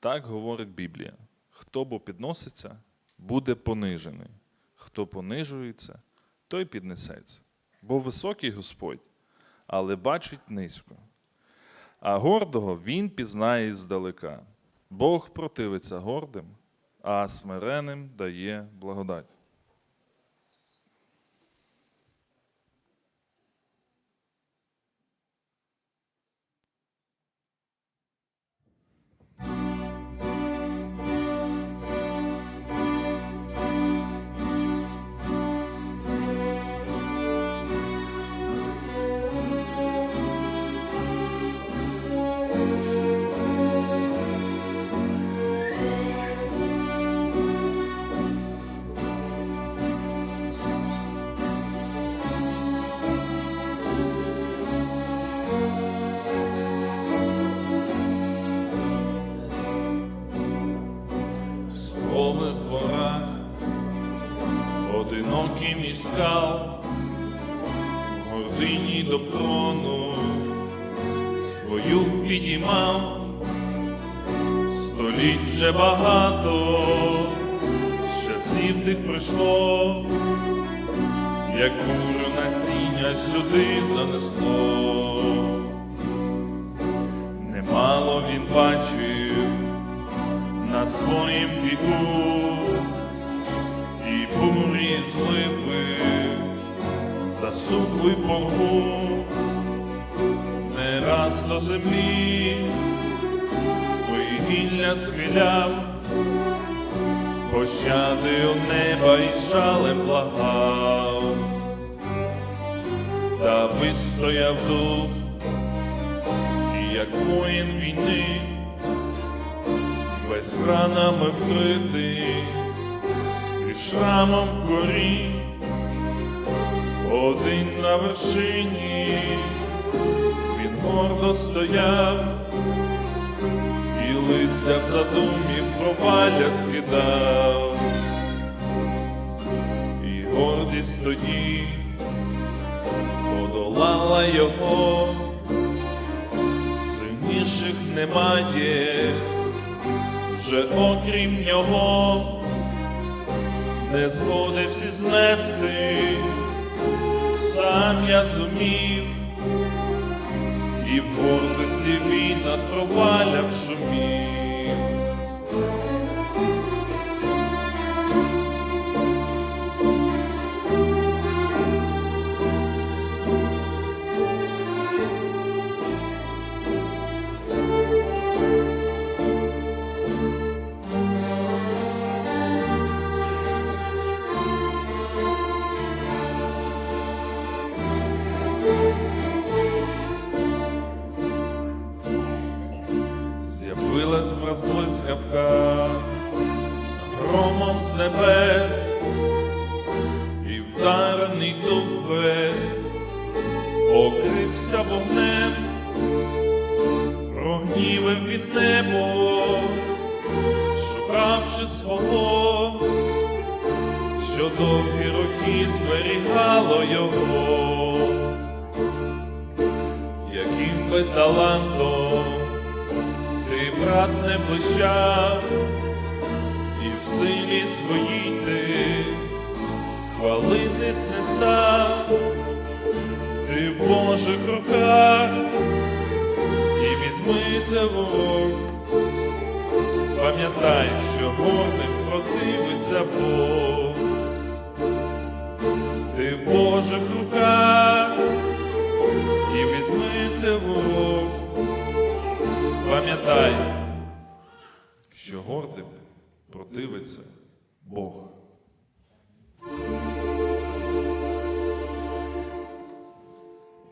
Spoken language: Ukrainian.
Так говорить Біблія. Хто бо підноситься, буде понижений. Хто понижується, той піднесеться. Бо високий Господь, але бачить низько. А гордого він пізнає здалека. Бог противиться гордим, а смиреним дає благодать. Між скал, гордині до трону свою підіймав, століть вже багато, часів тих пройшло, як бурю насіння сюди занесло. Немало він бачив на своїм віку і бурі зливи, засухли поргу, не раз до землі свої гілля схиляв, пощади у неба і жалем благав, та вистояв дух, і як воїн війни весь ранами вкритий шрамом в корі, один на вершині, він гордо стояв, і листя в задумі в провалля скидав, і гордість тоді подолала його, сильніших немає вже окрім нього, не згоди всі знести, сам я зумів, і в гордості війна проваляв шумів. З'явилась враз блискавка громом з небес, і вдарений дух весь покрився вогнем, прогнівив від небо, шукавши свого, що довгі роки зберігало його, яким би талантом брат, не блищав, і в силі своїй ти хвалитись не став, ти в Божих руках і візьми це в урок. Пам'ятай, що гордим противиться Бог, ти в Божих руках пам'ятай, що гордим противиться Бог.